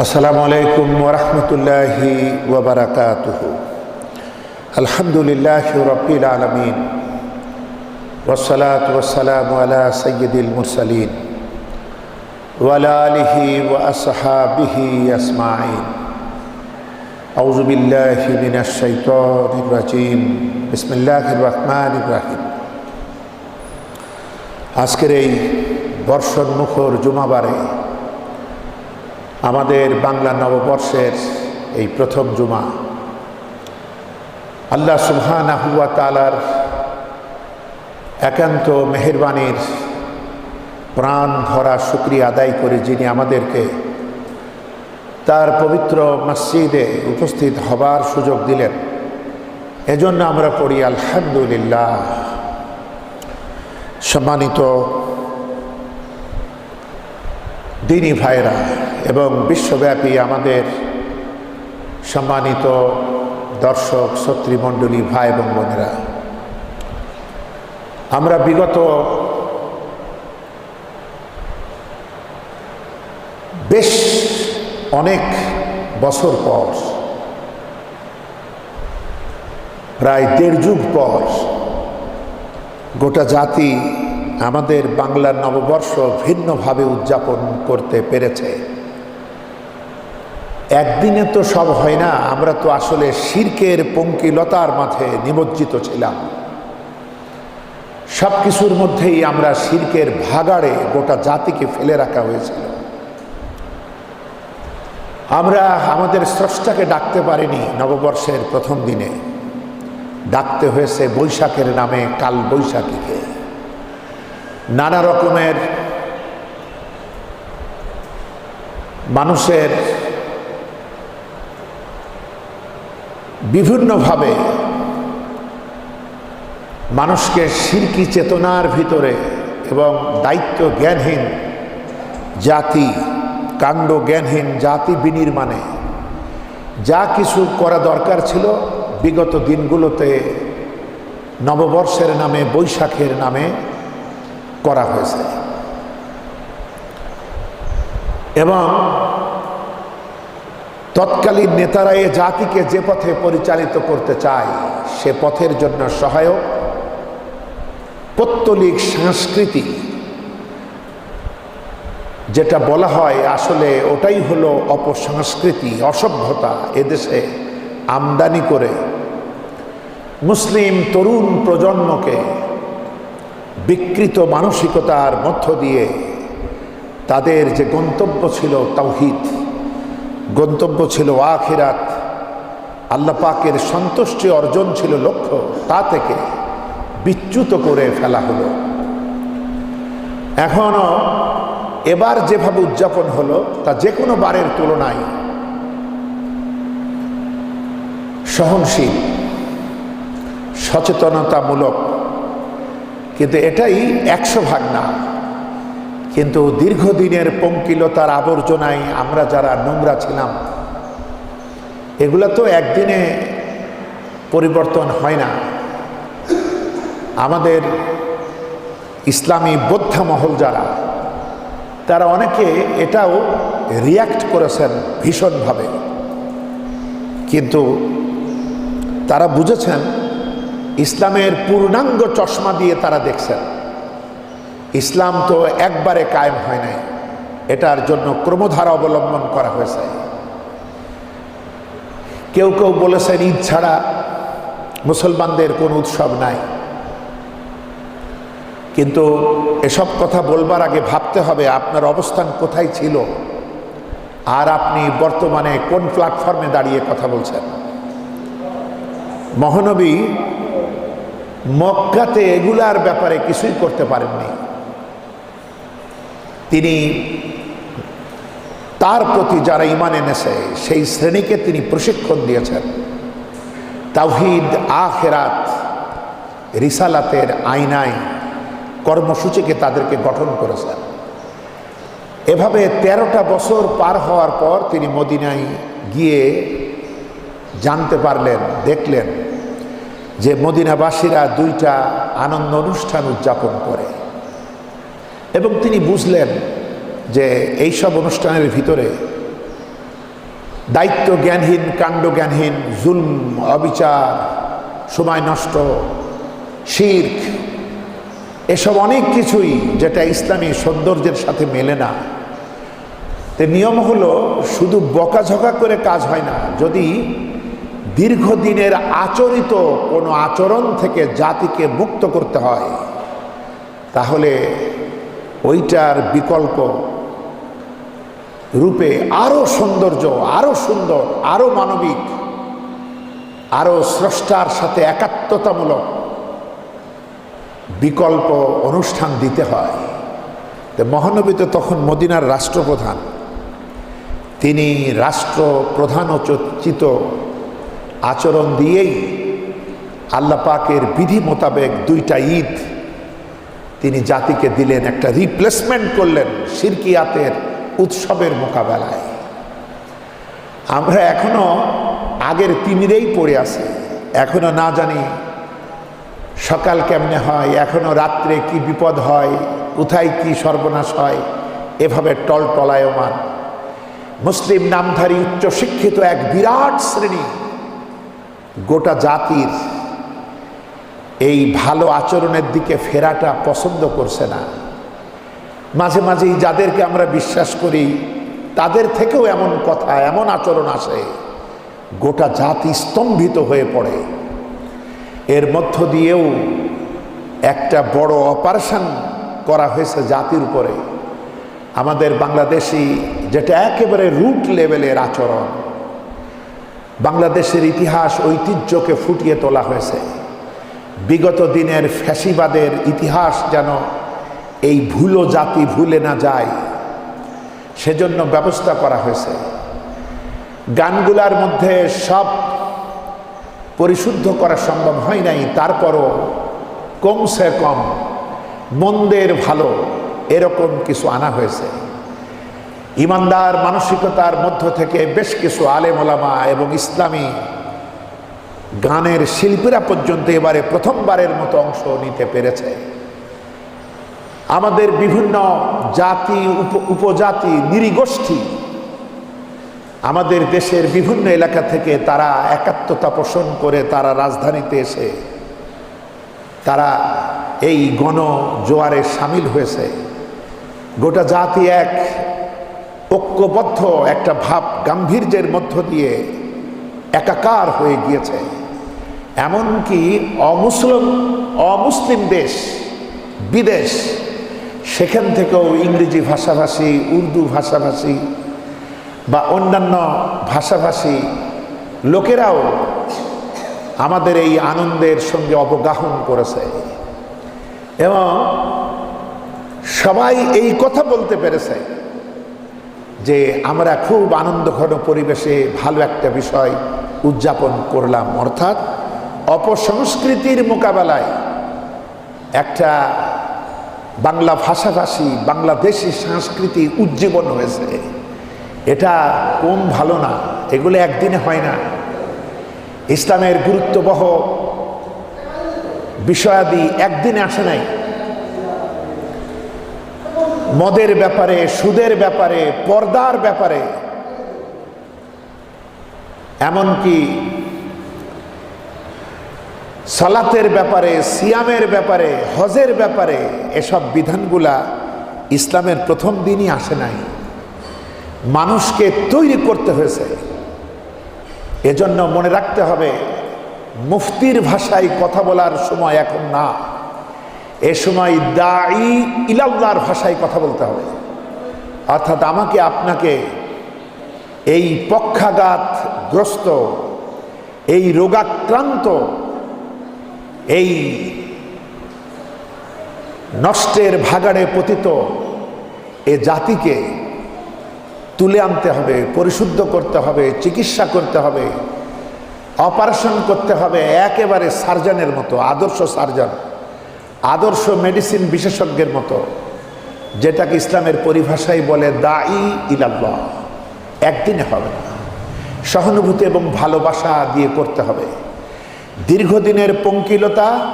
আসসালামু আলাইকুম ওরহমতুল্লাহি ওবরাকাতুহ আলহামদুলিল্লাহ রবিল আলমিন ওসলাত ওসালাম আলা সৈয়দুল মুরসালিন ওয়ালা আলিহি ও আসহাবিহি আসমাইন أعوذ بالله من الشيطان الرجيم بسم الله الرحمن الرحيم আজকের এই বর্ষণমুখর জুমাবারে আমাদের বাংলা নববর্ষের এই প্রথম জুমা। আল্লাহ সুবহানা আহুয়া তালার একান্ত মেহরবানির প্রাণ ভরা শুক্রিয়া আদায় করে যিনি আমাদেরকে তার পবিত্র মসজিদে উপস্থিত হবার সুযোগ দিলেন। এজন্য আমরা পড়ি আলহামদুলিল্লাহ। সম্মানিত দিনী ভাইরা এবং বিশ্বব্যাপী আমাদের সম্মানিত দর্শক, শ্রোতৃমণ্ডলী, ভাই এবং বোনেরা। আমরা বিগত বেশ অনেক বছর পর, প্রায় দেড় যুগ পর, গোটা জাতি আমাদের বাংলার নববর্ষ ভিন্নভাবে উদযাপন করতে পেরেছে। একদিনে তো সব হয় না, আমরা তো আসলে শির্কের পঙ্কিলতার মাঝে নিমজ্জিত ছিলাম। সব কিছুর মধ্যেই আমরা শির্কের ভাগাড়ে গোটা জাতিকে ফেলে রাখা হয়েছিল। আমরা আমাদের স্রষ্টাকে ডাকতে পারিনি নববর্ষের প্রথম দিনে। ডাকতে হয়েছে বৈশাখের নামে কাল বৈশাখীকে। নানা রকমের মানুষের বিভিন্নভাবে মানুষকে শিরকি চেতনার ভিতরে এবং দায়িত্ব জ্ঞানহীন জাতি কাণ্ড জ্ঞানহীন জাতি বিনির্মাণে যা কিছু করা দরকার ছিল বিগত দিনগুলোতে নববর্ষের নামে, বৈশাখের নামে করা হয়েছে। এবং তৎকালীন নেতারা এ জাতিকে যে পথে পরিচালিত করতে চায়, সে পথের জন্য সহায়ক। পত্তলিক সংস্কৃতি, যেটা বলা হয় আসলে ওটাই হলো অপসংস্কৃতি, অসভ্যতা এদেশে আমদানি করে। মুসলিম তরুণ প্রজন্মকে বিকৃত মানসিকতার মধ্য দিয়ে তাদের যে গন্তব্য ছিল তাওহিদ গন্তব্য ছিল আখিরাত। আল্লাহ পাকের সন্তুষ্টি অর্জন ছিল লক্ষ্য। তা থেকে বিচ্যুত করে ফেলা হলো। এখনও এবার যেভাবে উদযাপন হলো, তা যে কোনো বারের তুলনায় সহনশীল, সচেতনতামূলক। কিন্তু এটাই একশো ভাগ না। কিন্তু দীর্ঘদিনের পঙ্কিলতার আবর্জনায় আমরা যারা নোংরা ছিলাম, এগুলো তো একদিনে পরিবর্তন হয় না। আমাদের ইসলামী বোদ্ধা মহল যারা, তারা অনেকে এটাও রিয়াক্ট করেছেন ভীষণভাবে। কিন্তু তারা বুঝেছেন, ইসলামের পূর্ণাঙ্গ চশমা দিয়ে তারা দেখছেন। ইসলাম তো একবারে কায়েম হয় নাই। এটার জন্য ক্রমধারা অবলম্বন করা হয়েছে। কেউ কেউ বলেছেন, ঈদ ছাড়া মুসলমানদের কোন উৎসব নাই। কিন্তু এসব কথা বলবার আগে ভাবতে হবে, আপনার অবস্থান কোথায় ছিল? আর আপনি বর্তমানে কোন প্ল্যাটফর্মে দাঁড়িয়ে কথা বলছেন? মহানবী মক্কাতে এগুলার ব্যাপারে কিছুই করতে পারেননি। তিনি তার প্রতি যারা ইমান এনেছে, সেই শ্রেণীকে তিনি প্রশিক্ষণ দিয়েছেন। তাওহিদ, আখেরাত, রিসালাতের আইনায় কর্মসূচিকে তাদেরকে গঠন করেছেন। এভাবে তেরোটা বছর পার হওয়ার পর তিনি মদিনায় গিয়ে জানতে পারলেন, দেখলেন যে মদিনাবাসীরা দুইটা আনন্দ অনুষ্ঠান উদযাপন করে। এবং তিনি বুঝলেন যে এইসব অনুষ্ঠানের ভিতরে দায়িত্ব জ্ঞানহীন, কাণ্ড জ্ঞানহীন, জুলম, অবিচার, সময় নষ্ট, শির্ক, এসব অনেক কিছুই যেটা ইসলামী সৌন্দর্যের সাথে মেলে না। তে নিয়ম হলো শুধু বকাঝকা করে কাজ হয় না, যদি দীর্ঘদিনের আচরিত কোনো আচরণ থেকে জাতিকে মুক্ত করতে হয়, তাহলে ওইটার বিকল্প রূপে আরও সৌন্দর্য, আরও সুন্দর, আরও মানবিক, আরও স্রষ্টার সাথে একাত্মতামূলক বিকল্প অনুষ্ঠান দিতে হয়। মহানবী তো তখন মদিনার রাষ্ট্রপ্রধান। তিনি রাষ্ট্র প্রধানোচিত আচরণ দিয়েই আল্লাপাকের বিধি মোতাবেক দুইটা ঈদ তিনি জাতিকে দিলেন একটা রিপ্লেসমেন্ট করলেন সিরকিয়াতের উৎসবের মোকাবেলায়। আমরা এখনও আগের তিমিরেই পড়ে আছি। এখনও না জানি সকাল কেমনে হয়, এখনও রাত্রে কি বিপদ হয়, কোথায় কি সর্বনাশ হয়, এভাবে টল টলায়মান মুসলিম নামধারী উচ্চশিক্ষিত এক বিরাট শ্রেণি গোটা জাতির এই ভালো আচরণের দিকে ফেরাটা পছন্দ করছে না। মাঝে মাঝেই যাদেরকে আমরা বিশ্বাস করি, তাদের থেকেও এমন কথা, এমন আচরণ আসে, গোটা জাতি স্তম্ভিত হয়ে পড়ে। এর মধ্য দিয়েও একটা বড় অপারেশন করা হয়েছে জাতির উপরে। আমাদের বাংলাদেশি যেটা একেবারে রুট লেভেলের আচরণ, বাংলাদেশের ইতিহাস ঐতিহ্যকে ফুটিয়ে তোলা হয়েছে। বিগত দিনের ফ্যাসিবাদের ইতিহাস যেন এই ভুলো জাতি ভুলে না যায়। সেজন্য ব্যবস্থা করা হয়েছে। গানগুলার মধ্যে সব পরিশুদ্ধ করা সম্ভব হয় নাই, তারপরও কমসে কম মন্দের ভালো এরকম কিছু আনা হয়েছে। ইমানদার মানসিকতার মধ্য থেকে বেশ কিছু আলেম ওলামা এবং ইসলামী গানের শিল্পীরা পর্যন্ত এবারে প্রথমবারের মতো অংশ নিতে পেরেছে। আমাদের বিভিন্ন জাতি উপজাতি নিরীগোষ্ঠী আমাদের দেশের বিভিন্ন এলাকা থেকে তারা একাত্মতা পোষণ করে তারা রাজধানীতে এসে তারা এই গণ জোয়ারে সামিল হয়েছে। গোটা জাতি এক, ঐক্যবদ্ধ একটা ভাব গাম্ভীর্যের মধ্য দিয়ে একাকার হয়ে গিয়েছে। এমনকি অমুসলিম অমুসলিম দেশ, বিদেশ, সেখান থেকেও ইংরেজি ভাষাভাষী, উর্দু ভাষাভাষী বা অন্যান্য ভাষাভাষী লোকেরাও আমাদের এই আনন্দের সঙ্গে অবগাহন করেছে। এবং সবাই এই কথা বলতে পেরেছে যে আমরা খুব আনন্দঘন পরিবেশে ভালো একটা বিষয় উদযাপন করলাম, অর্থাৎ অপসংস্কৃতির মোকাবেলায় একটা বাংলা ভাষাভাষী, বাংলাদেশি সংস্কৃতি উজ্জীবন হয়েছে। এটা কম ভালো না, এগুলো একদিনে হয় না। ইসলামের গুরুত্ববহ বিষয়াদি একদিনে আসে নাই। মদের ব্যাপারে, সুদের ব্যাপারে, পর্দার ব্যাপারে, এমনকি সালাতের ব্যাপারে, সিয়ামের ব্যাপারে, হজের ব্যাপারে এসব বিধানগুলা ইসলামের প্রথম দিনই আসে নাই। মানুষকে তৈরি করতে হয়েছে। এজন্য মনে রাখতে হবে, মুফতির ভাষায় কথা বলার সময় এখন না। এ সময় দায়ী ইলাল্লার ভাষায় কথা বলতে হবে। অর্থাৎ আমাকে আপনাকে এই পক্ষাঘাতগ্রস্ত, এই রোগাক্রান্ত এই নষ্টের ভাগাড়ে পতিত এ জাতিকে তুলে আনতে হবে, পরিশুদ্ধ করতে হবে, চিকিৎসা করতে হবে, অপারেশন করতে হবে একেবারে সার্জনের মতো, আদর্শ সার্জন, আদর্শ মেডিসিন বিশেষজ্ঞের মতো, যেটাকে ইসলামের পরিভাষায় বলে দায়ী ইলাল্লাহ। একদিনে হবে না। সহানুভূতি এবং ভালোবাসা দিয়ে করতে হবে। দীর্ঘদিনের পঙ্কিলতা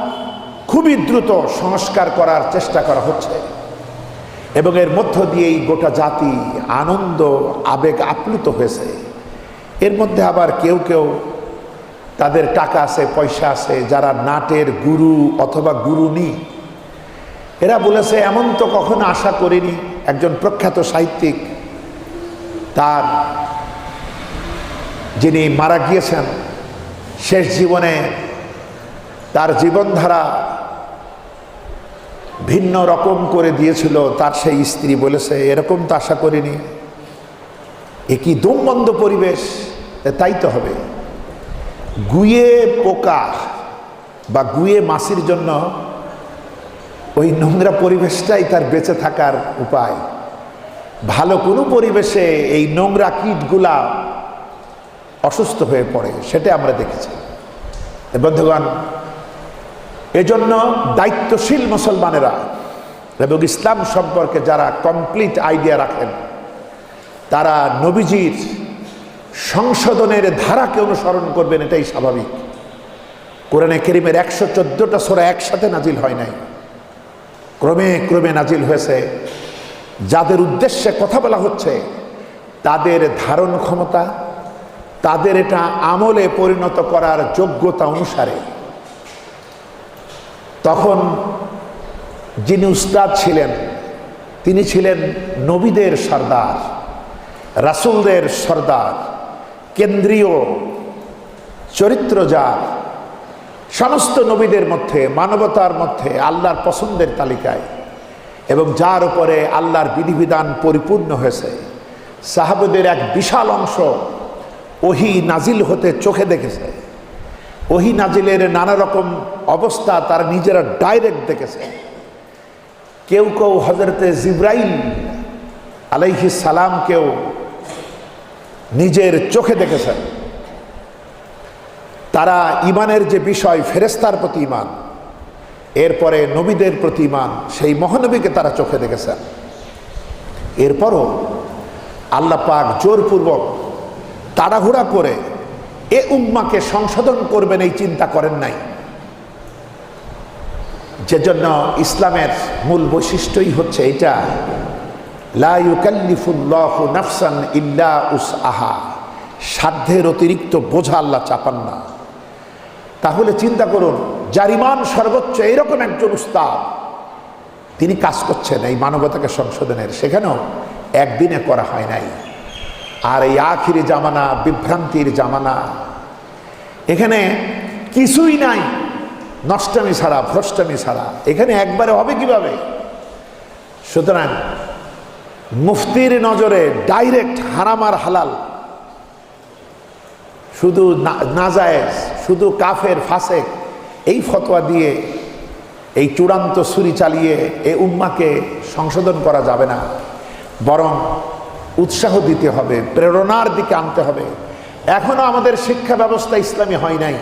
খুবই দ্রুত সংস্কার করার চেষ্টা করা হচ্ছে। এবং এর মধ্য দিয়েই গোটা জাতি আনন্দ, আবেগ আপ্লুত হয়েছে। এর মধ্যে আবার কেউ কেউ তাদের টাকা আছে, পয়সা আছে, যারা নাটের গুরু অথবা গুরু গুরুনি এরা বলেছে, এমন তো কখনো আশা করিনি। একজন প্রখ্যাত সাহিত্যিক, তার যিনি মারা গিয়েছেন শেষ জীবনে তার জীবনধারা ভিন্ন রকম করে দিয়েছিল, তার সেই স্ত্রী বলেছে, এরকম তো আশা করিনি। এ কি দমবন্ধ পরিবেশ? তাই তো হবে। গুয়ে পোকা বা গুয়ে মাছির জন্য ওই নোংরা পরিবেশটাই তার বেঁচে থাকার উপায়। ভালো কোনো পরিবেশে এই নোংরা কীটগুলা অসুস্থ হয়ে পড়ে, সেটা আমরা দেখেছি। বন্ধুগণ, এজন্য দায়িত্বশীল মুসলমানেরা, এবং ইসলাম সম্পর্কে যারা কমপ্লিট আইডিয়া রাখেন, তারা নবীজির সংশোধনের ধারাকে অনুসরণ করবেন, এটাই স্বাভাবিক। কোরআনে কেরিমের একশো চোদ্দোটা সোরা একসাথে নাজিল হয় নাই। ক্রমে ক্রমে নাজিল হয়েছে। যাদের উদ্দেশ্যে কথা বলা হচ্ছে, তাদের ধারণ ক্ষমতা তাদের এটা আমলে পরিণত করার যোগ্যতা অনুসারে। তখন যিনি উস্তাদ ছিলেন, তিনি ছিলেন নবীদের সর্দার, রাসুলদের সর্দার, কেন্দ্রীয় চরিত্র যার সমস্ত নবীদের মধ্যে, মানবতার মধ্যে, আল্লাহর পছন্দের তালিকায়। এবং যার উপরে আল্লাহর বিধিবিধান পরিপূর্ণ হয়েছে। সাহাবদের এক বিশাল অংশ ওহি নাজিল হতে চোখে দেখেছে। ওহি নাজিলের নানা রকম অবস্থা তারা নিজেরা ডাইরেক্ট দেখেছে। কেউ কেউ হজরতে জিব্রাইল আলাইহি সালামকেও নিজের চোখে দেখেছেন তারা ইমানের যে বিষয় ফেরেস্তার প্রতি ইমান এরপরে নবীদের প্রতি ইমান সেই মহানবীকে তারা চোখে দেখেছেন এরপরও আল্লাহ পাক জোরপূর্বক তাড়াহুড়া করে এ উম্মাকে সংশোধন করবেন এই চিন্তা করেন নাই। যে জন্য ইসলামের মূল বৈশিষ্ট্যই হচ্ছে এটা নাফসান ইল্লা উস আহা সাধ্যের অতিরিক্ত বোঝা আল্লাহ চাপান না। তাহলে চিন্তা করুন, যার ইমান সর্বোচ্চ এইরকম একজন উস্তাদ, তিনি কাজ করছেন এই মানবতাকে সংশোধনের। সেখানেও একদিনে করা হয় নাই। আর এই আখিরি জামানা, বিভ্রান্তির জামানা, এখানে কিছুই নাই। নষ্টামি ছাড়া, ভ্রষ্টামি ছাড়া। এখানে একবারে হবে কীভাবে? সুতরাং মুফতির নজরে ডাইরেক্ট হারাম আর হালাল। শুধু নাজায়েজ, শুধু কাফের, ফাসেক, এই ফতোয়া দিয়ে, এই চূড়ান্ত ছুরি চালিয়ে এ উম্মাকে সংশোধন করা যাবে না। বরং উৎসাহ দিতে হবে, প্রেরণার দিকে আনতে হবে। এখনও আমাদের শিক্ষা ব্যবস্থা ইসলামী হয় নাই।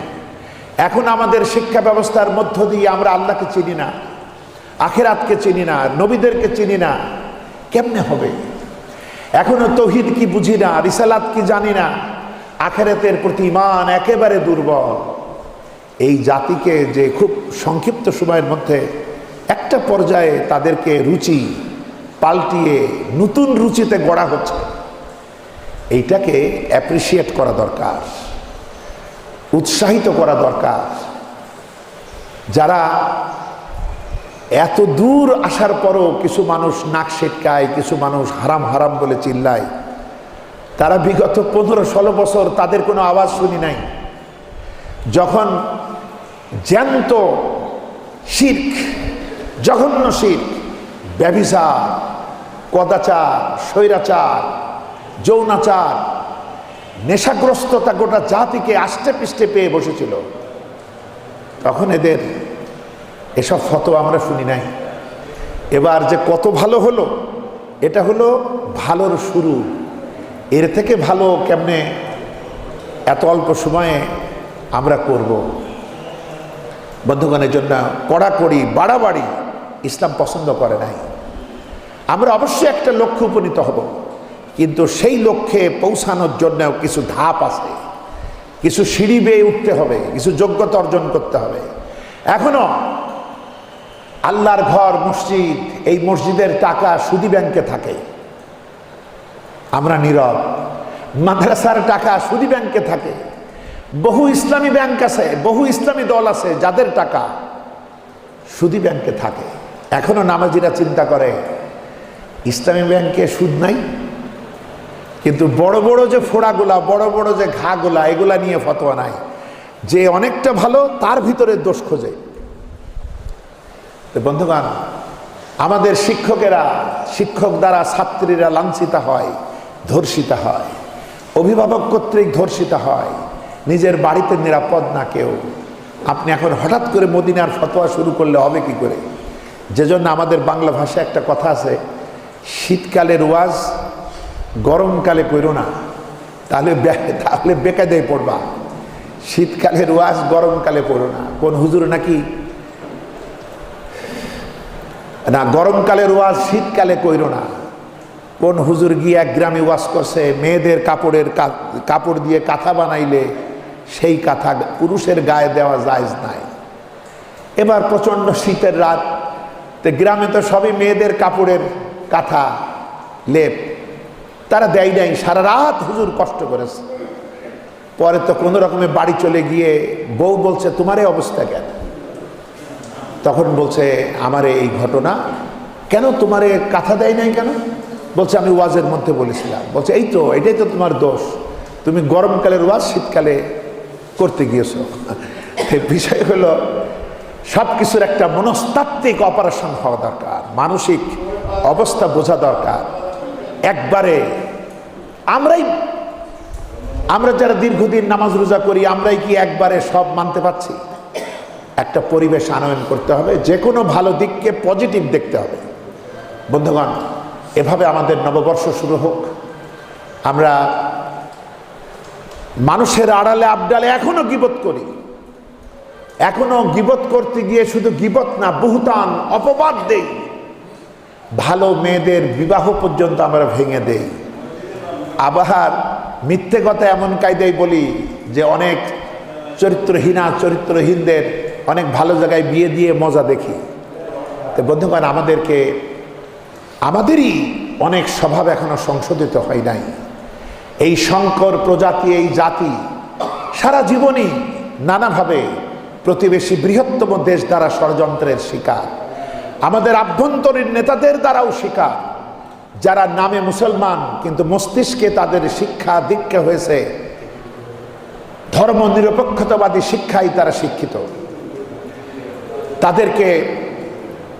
এখন আমাদের শিক্ষা ব্যবস্থার মধ্য দিয়ে আমরা আল্লাহকে চিনি না, আখেরাতকে চিনি না, নবীদেরকে চিনি না। কেমনে হবে? এখনও তহিদ কি বুঝি না, রিসালাত কি জানি না। আখেরাতের প্রতি ইমান একেবারে দুর্বল। এই জাতিকে যে খুব সংক্ষিপ্ত সময়ের মধ্যে একটা পর্যায়ে তাদেরকে রুচি পাল্টিয়ে নতুন রুচিতে গড়া হচ্ছে। এইটাকে অ্যাপ্রিসিয়েট করা দরকার, উৎসাহিত করা দরকার। যারা এত দূর আসার পরও কিছু মানুষ নাক সেটকায় কিছু মানুষ হারাম হারাম বলে চিল্লায়, তারা বিগত পনেরো ষোলো বছর তাদের কোনো আওয়াজ শুনি নাই। যখন জ্যান্ত শির্ক, জঘন্য শির্ক, ব্যভিচার কদাচার, স্বৈরাচার, যৌনাচার, নেশাগ্রস্ততা গোটা জাতিকে আষ্টে পিষ্টে পেয়ে বসেছিল। তখন এদের এসব ফটো আমরা শুনি নাই। এবার যে কত ভালো হলো, এটা হলো ভালোর শুরু। এর থেকে ভালো কেমনে এত অল্প সময়ে আমরা করব? বন্ধুগণের জন্য কড়াকড়ি, বাড়াবাড়ি ইসলাম পছন্দ করে নাই। আমরা অবশ্যই একটা লক্ষ্যে উপনীত হব। কিন্তু সেই লক্ষ্যে পৌঁছানোর জন্য কিছু ধাপ আছে। কিছু সিঁড়ি বেয়ে উঠতে হবে, কিছু যোগ্যতা অর্জন করতে হবে। এখনও আল্লাহর ঘর, মসজিদ, এই মসজিদের টাকা সুদি ব্যাংকে থাকে। আমরা নীরব। মাদ্রাসার টাকা সুদি ব্যাংকে থাকে। বহু ইসলামী ব্যাংক আছে, বহু ইসলামী দল আছে, যাদের টাকা সুদি ব্যাংকে থাকে। এখনও নামাজিরা চিন্তা করে ইসলামী ব্যাংকে সুদ নাই, কিন্তু বড় বড় যে ফোড়াগুলা, বড় বড় যে ঘাগুলা, এগুলা নিয়ে ফতোয়া নাই। যে অনেকটা ভালো, তার ভিতরে দোষ খোঁজে। বন্ধুগণ, আমাদের শিক্ষকেরা, শিক্ষক দ্বারা ছাত্রীরা লাঞ্ছিত হয়, ধর্ষিতা হয়। অভিভাবক কর্তৃক ধর্ষিতা হয়। নিজের বাড়িতে নিরাপদ না কেউ। আপনি এখন হঠাৎ করে মদিনার ফতোয়া শুরু করলে হবে কি করে? যে জন্য আমাদের বাংলা ভাষায় একটা কথা আছে শীতকালের ওয়াজ গরমকালে করো না। তাহলে তাহলে বেকায়দায় পড়বা। শীতকালের ওয়াজ গরমকালে পড়ো না। কোন হুজুর নাকি? না গরমকালের ওয়াজ শীতকালে কইরো না। কোন হুজুর গিয়ে গ্রামে ওয়াজ করছে, মেয়েদের কাপড়ের কাপড় দিয়ে কাঁথা বানাইলে সেই কাঁথা পুরুষের গায়ে দেওয়া জায়জ নাই। এবার প্রচণ্ড শীতের রাত। তো গ্রামে তো সবই মেয়েদের কাপড়ের কাঁথা, লেপ, তারা দেয় নাই, সারা রাত হুজুর কষ্ট করেছে। পরে তো কোনো রকমে বাড়ি চলে গিয়ে বউ বলছে তোমার এই অবস্থা কেন? তখন বলছে আমার এই ঘটনা। কেন তোমার কাঁথা দেয় নাই কেন? বলছে, আমি ওয়াজের মধ্যে বলেছিলাম। বলছে, এই তো, এটাই তো তোমার দোষ। তুমি গরমকালের ওয়াজ, শীতকালে করতে গিয়েছো। বিষয় হলো সব কিছুর একটা মনস্তাত্ত্বিক অপারেশন হওয়া দরকার। মানসিক অবস্থা বোঝা দরকার। একবারে আমরাই আমরা যারা দীর্ঘদিন নামাজ রোজা করি, আমরাই কি একবারে সব মানতে পারছি? একটা পরিবেশ আনয়ন করতে হবে যে কোনো ভালো দিককে পজিটিভ দেখতে হবে। বন্ধুগণ, এভাবে আমাদের নববর্ষ শুরু হোক। আমরা মানুষের আড়ালে আবডালে এখনও গিবত করি। এখনও গিবত করতে গিয়ে শুধু গিবত না, বহুতান অপবাদ দেই। ভালো মেয়েদের বিবাহ পর্যন্ত আমরা ভেঙে দেই। আবার মিথ্যে কথা এমন কায়দায় বলি যে অনেক চরিত্রহীনা, চরিত্রহীনদের অনেক ভালো জায়গায় বিয়ে দিয়ে মজা দেখি। তো বন্ধুগণ, আমাদেরকে, আমাদেরই অনেক স্বভাব এখনও সংশোধিত হয় নাই। এই শঙ্কর প্রজাতি, এই জাতি সারা জীবনই নানাভাবে প্রতিবেশী বৃহত্তম দেশ দ্বারা ষড়যন্ত্রের শিকার। আমাদের আভ্যন্তরীণ নেতাদের দ্বারাও শিকার, যারা নামে মুসলমান কিন্তু মস্তিষ্কে তাদের শিক্ষা দীক্ষা হয়েছে। ধর্ম নিরপেক্ষতাবাদী শিক্ষায় তারা শিক্ষিত। তাদেরকে,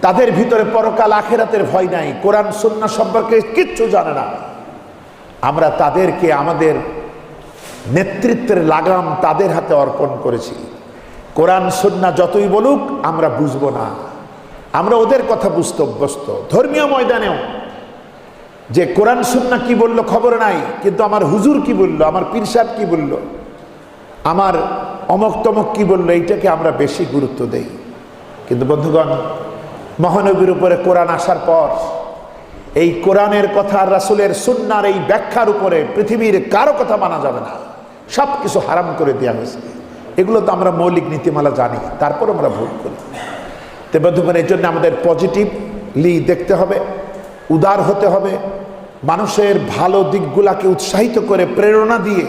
তাদের ভিতরে পরকাল আখেরাতের ভয় নাই, কোরআন, সুন্না সম্পর্কে কিচ্ছু জানে না। আমরা তাদেরকে আমাদের নেতৃত্বের লাগাম তাদের হাতে অর্পণ করেছি। কোরআন, সুন্না যতই বলুক, আমরা বুঝব না। আমরা ওদের কথা বুঝতে অভ্যস্ত। ধর্মীয় ময়দানেও যে কোরআন সুন্না কি বলল খবর নাই, কিন্তু আমার হুজুর কি বলল, আমার পীর সাহেব কি বলল, আমার অমক তমক কি বলল, এইটাকে আমরা বেশি গুরুত্ব দেই। কিন্তু বন্ধুগণ, মহানবীর উপরে কোরআন আসার পর এই কোরআনের কথা রাসুলের সুন্নার এই ব্যাখ্যার উপরে পৃথিবীর কারও কথা মানা যাবে না। সব কিছু হারাম করে দেওয়া হয়েছে। এগুলো তো আমরা মৌলিক নীতিমালা জানি তারপর আমরা ভুল করি। তো বন্ধুগণ এই জন্য আমাদের পজিটিভলি দেখতে হবে, উদার হতে হবে, মানুষের ভালো দিকগুলাকে উৎসাহিত করে প্রেরণা দিয়ে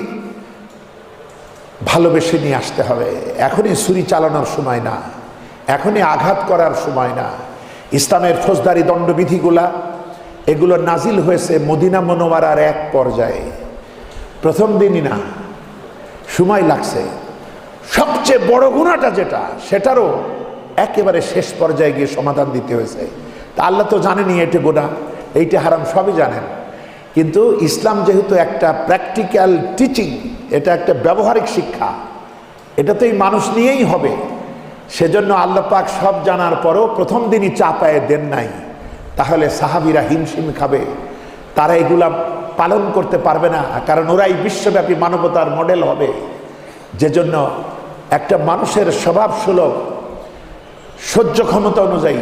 ভালোবেসে নিয়ে আসতে হবে। এখনই ছুরি চালানোর সময় না, এখনই আঘাত করার সময় না। ইসলামের ফৌজদারি দণ্ডবিধিগুলা, এগুলো নাজিল হয়েছে মদিনা মনোয়ারার এক পর্যায়ে। প্রথম দিনই না, সময় লাগছে। সবচেয়ে বড় গুণাটা যেটা, সেটারও একেবারে শেষ পর্যায়ে গিয়ে সমাধান দিতে হয়েছে। তা আল্লাহ তো জানেনি এটা গোনা, এইটা হারাম সবই জানেন। কিন্তু ইসলাম যেহেতু একটা প্র্যাকটিক্যাল টিচিং এটা একটা ব্যবহারিক শিক্ষা, এটা তো এই মানুষ নিয়েই হবে। সেজন্য আল্লাহ পাক সব জানার পরও প্রথম দিনই চাপায়ে দেন নাই। তাহলে সাহাবিরা হিমশিম খাবে, তারা এগুলা পালন করতে পারবে না, কারণ ওরাই বিশ্বব্যাপী মানবতার মডেল হবে। যে জন্য একটা মানুষের স্বভাব সুলভ সহ্য ক্ষমতা অনুযায়ী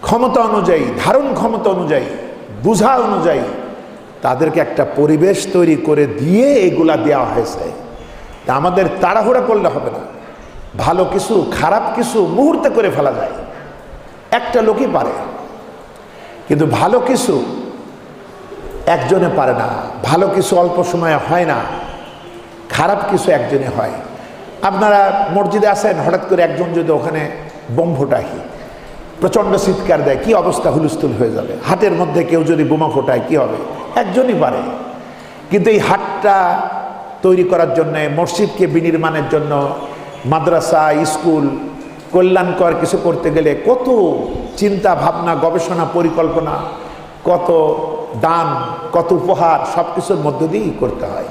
ক্ষমতা অনুযায়ী, ধারণ ক্ষমতা অনুযায়ী, বুঝা অনুযায়ী তাদেরকে একটা পরিবেশ তৈরি করে দিয়ে এগুলা দেওয়া হয়েছে। তা আমাদের তাড়াহুড়া করলে হবে না। ভালো কিছু, খারাপ কিছু মুহূর্তে করে ফেলা যায়। একটা লোকই পারে। কিন্তু ভালো কিছু একজনে পারে না। ভালো কিছু অল্প সময়ে হয় না। খারাপ কিছু একজনে হয়। আপনারা মসজিদে আসেন, হঠাৎ করে একজন যদি ওখানে বোম ফোটাহি প্রচণ্ড চিৎকার দেয়, কি অবস্থা হুলস্থুল হয়ে যাবে? হাটের মধ্যে কেউ যদি বোমা ফোটায়, কি হবে? একজনই পারে। কিন্তু এই হাটটা তৈরি করার জন্য, মসজিদকে বিনির্মাণের জন্য, মাদ্রাসা, স্কুল, কল্যাণকর কিছু করতে গেলে কত চিন্তা, ভাবনা, গবেষণা, পরিকল্পনা, কত দান, কত উপহার সব কিছুর মধ্য দিয়েই করতে হয়।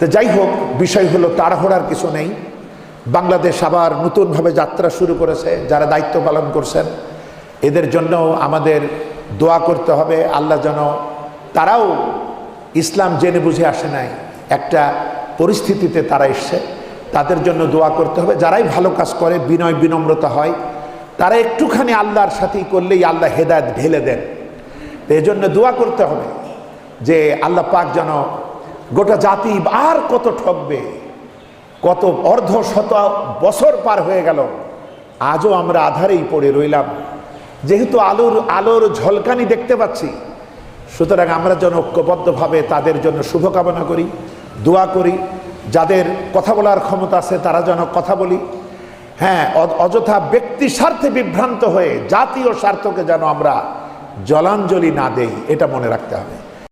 তো যাই হোক, বিষয় হলো তাড়াহুড়ার কিছু নেই। বাংলাদেশ আবার নতুনভাবে যাত্রা শুরু করেছে, যারা দায়িত্ব পালন করছেন। এদের জন্য আমাদের দোয়া করতে হবে, আল্লাহ যেন তারাও ইসলাম জেনে বুঝে আসে নাই একটা পরিস্থিতিতে তারা এসছে। তাদের জন্য দোয়া করতে হবে, যারাই ভালো কাজ করে, বিনয় বিনম্রতা হয়, তারা একটুখানি আল্লাহর সাথেই করলেই আল্লাহ হেদায়ত ঢেলে দেন। এই জন্য দোয়া করতে হবে যে আল্লাহ পাক যেন গোটা জাতি আর কত ঠকবে। কত অর্ধ শত বছর পার হয়ে গেল। আজও আমরা আধারেই পড়ে রইলাম। যেহেতু আলোর আলোর ঝলকানি দেখতে পাচ্ছি, সুতরাং আমরা যেন ঐক্যবদ্ধভাবে তাদের জন্য শুভকামনা করি, দোয়া করি, যাদের কথা বলার ক্ষমতা আছে তারা যেন কথা বলি। হ্যাঁ অযথা ব্যক্তি স্বার্থে বিভ্রান্ত হয়ে জাতীয় স্বার্থকে যেন আমরা জলাঞ্জলি না দেই, এটা মনে রাখতে হবে।